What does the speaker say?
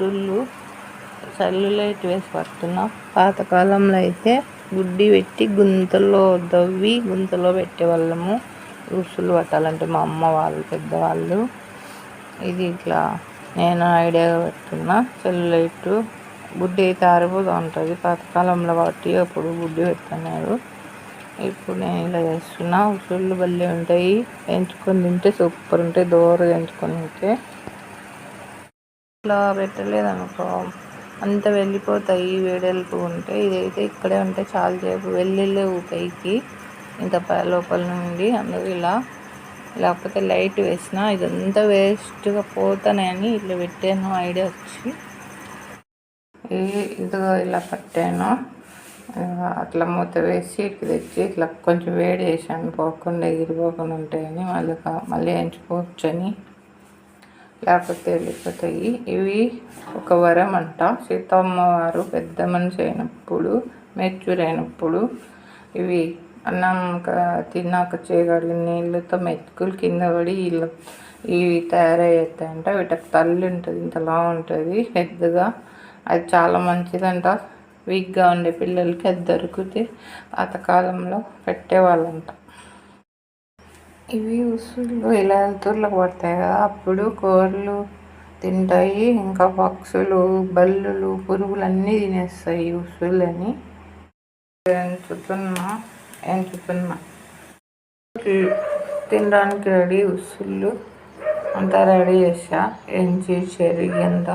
సుళ్ళు cellulite వేసి పడుతున్నాం. పాతకాలంలో అయితే గుడ్డి పెట్టి గుంతలో దవ్వి గుంతలో పెట్టేవాళ్ళము. ఉసులు పట్టాలంటే మా అమ్మ వాళ్ళు పెద్దవాళ్ళు. ఇది ఇట్లా నేను ఐడియాగా పెడుతున్నా సెల్యులైట్ గుడ్డి అయితే ఆరిపోతూ ఉంటుంది. పాతకాలంలో కాబట్టి అప్పుడు గుడ్డి పెడుతున్నారు ఇప్పుడు నేను ఇలా చేస్తున్నా. ఉసుళ్ళు భలే ఉంటాయి. ఎంచుకొని తింటే సూపర్ ఉంటాయి. దోరగా ఎంచుకొని తింటే. ఇట్లా పెట్టలేదనుకో. అంత వెళ్ళిపోతాయి వేడెలుపు ఉంటే. ఇదైతే ఇక్కడే ఉంటే చాలా సేపు వెళ్ళలేవు పైకి. ఇంత లోపల నుండి అందుకు ఇలా లేకపోతే లైట్ వేసిన ఇదంతా వేస్ట్గా పోతానని ఇట్లా పెట్టాను. ఐడియా వచ్చి. ఇదిగో ఇలా పట్టాను. అట్లా మూత వేసి ఇట్లా తెచ్చి ఇట్లా కొంచెం వేడి చేశాను. పోకుండా ఎగిరిపోకుండా ఉంటాయని మళ్ళీ మళ్ళీ ఎంచుకోవచ్చని. లేకపోతే వెళ్ళిపోతాయి ఇవి ఒక వరం అంట సీతమ్మ వారు పెద్ద మనిషి అయినప్పుడు మెచ్యూర్ అయినప్పుడు ఇవి అన్నం తిన్నాక చేయగలిగిన నీళ్ళతో మెతుకులు కింద పడి వీళ్ళు ఇవి తయారయ్యేస్తాయంట వీటికి తల్లి ఉంటుంది ఇంతలా ఉంటుంది. పెద్దగా అది చాలా మంచిదంట. వీక్గా ఉండే పిల్లలకి అది దొరికితే పాతకాలంలో పెట్టేవాళ్ళంట. ఇవి ఉసుళ్ళు ఇలా వెళ్తుర్లకు పడతాయి కదా. అప్పుడు కోళ్ళు తింటాయి. ఇంకా పక్షులు బల్లులు పురుగులు అన్నీ తినేస్తాయి ఈ ఉసుళ్ళని. ఎంచుతున్నా ఎంచుతున్నా తినడానికి రెడీ ఉసుళ్ళు. అంతా రెడీ చేసా ఎంచి చెరిగి అంతా.